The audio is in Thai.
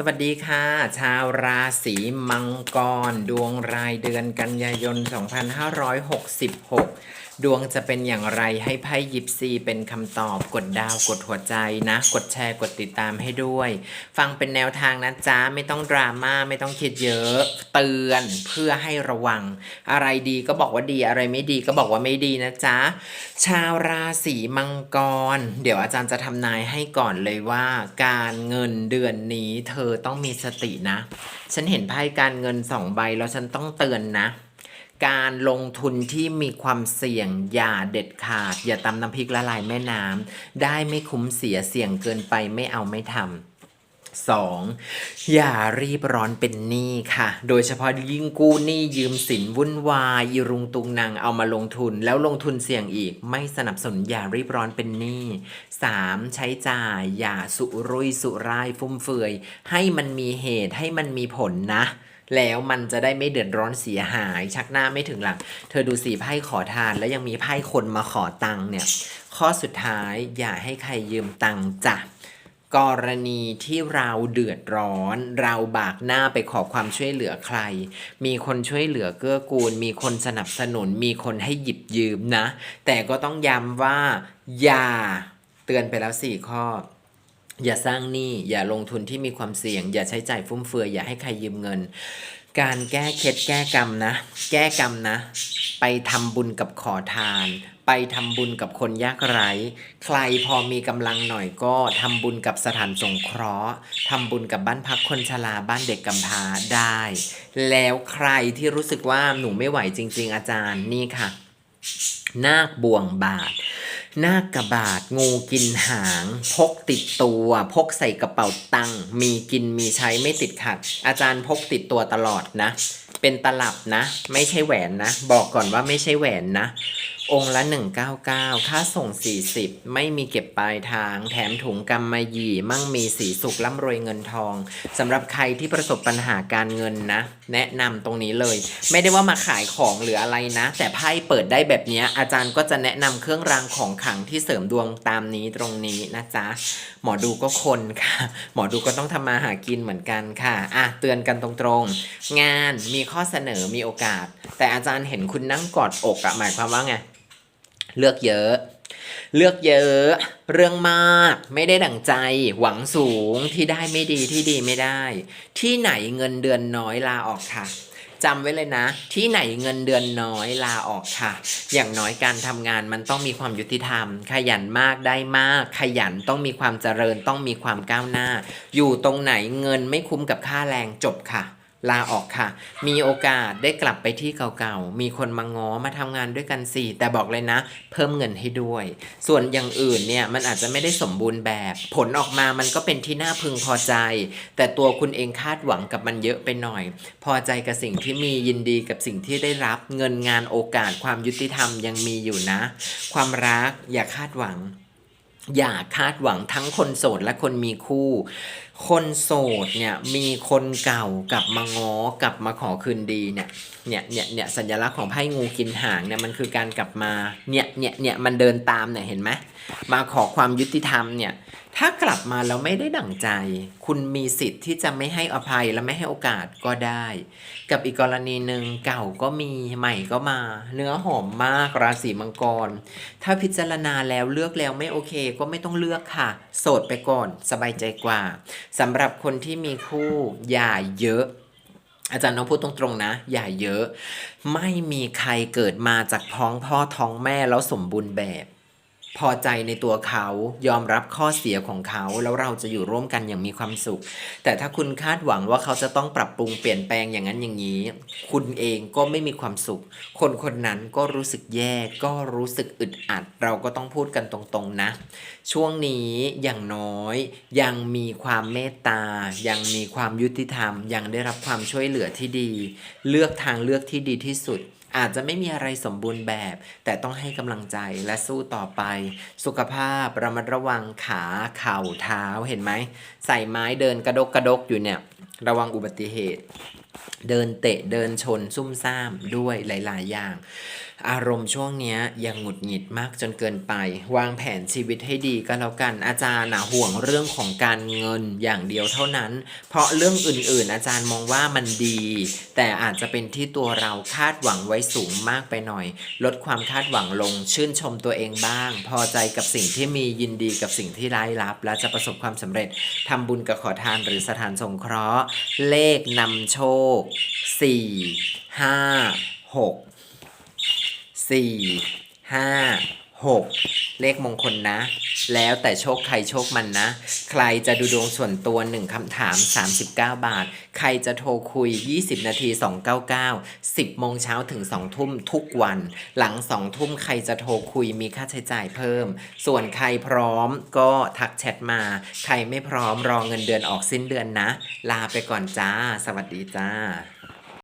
สวัสดีค่ะ ชาวราศีมังกร ดวงรายเดือนกันยายน 2566 ดวงจะเป็นอย่างไรให้ไพ่ยิปซีเป็นคำตอบกดดาวกดหัวใจนะ กดแชร์กดติดตามให้ด้วย ฟังเป็นแนวทางนะจ๊ะ ไม่ต้องดราม่าไม่ต้องคิดเยอะ เตือนเพื่อให้ระวัง อะไรดีก็บอกว่าดีอะไรไม่ดีก็บอกว่าไม่ดีนะจ๊ะ ชาวราศีมังกร เดี๋ยวอาจารย์จะทำนายให้ก่อนเลยว่า การเงินเดือนนี้เธอต้องมีสตินะ ฉันเห็นไพ่การเงินสองใบแล้วฉันต้องเตือนนะ การลงทุนที่มีความเสี่ยงอย่าเด็ดขาด อย่าตำน้ำพริกละลายแม่น้ำได้ไม่คุ้มเสียเสี่ยงเกินไปไม่เอาไม่ทำสองอย่ารีบร้อนเป็นหนี้ค่ะ โดยเฉพาะยิ่งกู้หนี้ยืมสินวุ่นวายอีรุงตุงนางเอามาลงทุน แล้วลงทุนเสี่ยงอีก ไม่สนับสนุนอย่ารีบร้อนเป็นหนี้สามใช้จ่ายอย่าสุรุ่ยสุร่ายฟุ่มเฟือย ให้มันมีเหตุให้มันมีผลนะ แล้วมันจะได้ไม่เดือดร้อนเสียหาย ชักหน้าไม่ถึงหลัง เธอดูสีไพ่ขอทาน แล้วยังมีไพ่คนมาขอตังค์เนี่ย ข้อสุดท้ายอย่าให้ใครยืมตังค์จ้ะกรณีที่เราเดือดร้อน เราบากหน้าไปขอความช่วยเหลือใคร มีคนช่วยเหลือเกื้อกูล มีคนสนับสนุน มีคนให้หยิบยืมนะ แต่ก็ต้องย้ำว่า อย่า เตือนไปแล้วสี่ข้อ อย่าสร้างหนี้อย่าลงทุนที่มีความเสี่ยง อย่าใช้จ่ายฟุ่มเฟือยอย่าให้ใครยืมเงิน การแก้เคล็ดแก้กรรมนะ แก้กรรมนะ ไปทำบุญกับขอทาน ไปทำบุญกับคนยากไร้ใครพอมีกำลังหน่อยก็ทำบุญกับสถานสงเคราะห์ทำบุญกับบ้านพักคนชราบ้านเด็กกำพร้าได้ แล้วใครที่รู้สึกว่าหนูไม่ไหวจริง ๆ อาจารย์นี่ค่ะ นาคบ่วงบาท หน้ากระบาดงูกินหาง พกติดตัว พกใส่กระเป๋าตังค์มีกินมีใช้ไม่ติดขัด อาจารย์พกติดตัวตลอดนะ เป็นตลับนะ ไม่ใช่แหวนนะ บอกก่อนว่าไม่ใช่แหวนนะ องค์ละ 199 ค่าส่ง 40 ไม่มีเก็บปลายทาง แถมถุงกำมะหยี่ มั่งมีสีสุขร่ำรวยเงินทองสำหรับใครที่ประสบปัญหาการเงินนะ แนะนำตรงนี้เลย ไม่ได้ว่ามาขายของหรืออะไรนะ แต่ไพ่เปิดได้แบบนี้ อาจารย์ก็จะแนะนำเครื่องรางของขลังที่เสริมดวงตามนี้ตรงนี้นะจ๊ะ หมอดูก็คนค่ะ หมอดูก็ต้องทำมาหากินเหมือนกันค่ะอะเตือนกันตรงๆ งานมีข้อเสนอมีโอกาส แต่อาจารย์เห็นคุณนั่งกอดอกอะหมายความว่าไง เลือกเยอะ เลือกเยอะ เรื่องมาก ไม่ได้ดั่งใจ หวังสูงที่ได้ไม่ดีที่ดีไม่ได้ ที่ไหนเงินเดือนน้อยลาออกค่ะจำไว้เลยนะ ที่ไหนเงินเดือนน้อยลาออกค่ะ อย่างน้อยการทำงานมันต้องมีความยุติธรรม ขยันมากได้มาก ขยันต้องมีความเจริญต้องมีความก้าวหน้า อยู่ตรงไหนเงินไม่คุ้มกับค่าแรงจบค่ะ ลาออกค่ะ มีโอกาสได้กลับไปที่เก่าๆ มีคนมาง้อมาทำงานด้วยกันสิแต่บอกเลยนะ เพิ่มเงินให้ด้วย ส่วนอย่างอื่นเนี่ยมันอาจจะไม่ได้สมบูรณ์แบบ ผลออกมามันก็เป็นที่น่าพึงพอใจ แต่ตัวคุณเองคาดหวังกับมันเยอะไปหน่อย พอใจกับสิ่งที่มียินดีกับสิ่งที่ได้รับ เงินงานโอกาสความยุติธรรมยังมีอยู่นะ ความรักอย่าคาดหวัง อย่าคาดหวังทั้งคนโสดและคนมีคู่ คนโสดเนี่ยมีคนเก่ากลับมาง้อกลับมาขอคืนดีเนี่ยเนี่ยเนี่ยเนี่ยสัญลักษณ์ของไพ่งูกินหางเนี่ยมันคือการกลับมาเนี่ยเนี่ยเนี่ยมันเดินตามเนี่ยเห็นไหมมาขอความยุติธรรมเนี่ยถ้ากลับมาแล้วไม่ได้ดั่งใจ คุณมีสิทธิ์ที่จะไม่ให้อภัยและไม่ให้โอกาสก็ได้ กับอีกกรณีหนึ่งเก่าก็มีใหม่ก็มา เนื้อหอมมากราศีมังกร ถ้าพิจารณาแล้วเลือกแล้วไม่โอเค ก็ไม่ต้องเลือกค่ะ โสดไปก่อนสบายใจกว่าสำหรับคนที่มีคู่อย่าเยอะอาจารย์น้องพูดตรงๆนะ อย่าเยอะ ไม่มีใครเกิดมาจากท้องพ่อท้องแม่แล้วสมบูรณ์แบบ พอใจในตัวเขายอมรับข้อเสียของเขา แล้วเราจะอยู่ร่วมกันอย่างมีความสุข แต่ถ้าคุณคาดหวังว่าเขาจะต้องปรับปรุงเปลี่ยนแปลงอย่างนั้นอย่างนี้ คุณเองก็ไม่มีความสุข คนคนนั้นก็รู้สึกแย่ก็รู้สึกอึดอัด เราก็ต้องพูดกันตรงๆนะ ช่วงนี้อย่างน้อย ยังมีความเมตตา ยังมีความยุติธรรม ยังได้รับความช่วยเหลือที่ดี เลือกทางเลือกที่ดีที่สุด อาจจะไม่มีอะไรสมบูรณ์แบบ แต่ต้องให้กำลังใจและสู้ต่อไป สุขภาพระมัดระวังขาเข่าเท้าเห็นไหม ใส่ไม้เดินกระดกกระดกอยู่เนี่ย ระวังอุบัติเหตุ เดินเตะเดินชนซุ่มซ่ามด้วยหลาย ๆ อย่าง อารมณ์ช่วงนี้ยังหงุดหงิดมากจนเกินไป วางแผนชีวิตให้ดีก็แล้วกันอาจารย์นะห่วงเรื่องของการเงินอย่างเดียวเท่านั้น เพราะเรื่องอื่น ๆ อาจารย์มองว่ามันดี แต่อาจจะเป็นที่ตัวเราคาดหวังไว้สูงมากไปหน่อย ลดความคาดหวังลง ชื่นชมตัวเองบ้าง พอใจกับสิ่งที่มียินดีกับสิ่งที่ได้รับ และจะประสบความสำเร็จทำบุญกับขอทานหรือสถานสงเคราะห์ เลขนำโชคสี่ห้าหกสี่ห้า หกเลขมงคลนะ แล้วแต่โชคใครโชคมันนะ ใครจะดูดวงส่วนตัวหนึ่งคำถาม 39 บาท ใครจะโทรคุย 20 นาที 299 10โมงเช้าถึง 2 ทุ่มทุกวัน หลัง 2 ทุ่มใครจะโทรคุยมีค่าใช้จ่ายเพิ่ม ส่วนใครพร้อมก็ทักแชทมา ใครไม่พร้อมรอเงินเดือนออกสิ้นเดือนนะ ลาไปก่อนจ้า สวัสดีจ้า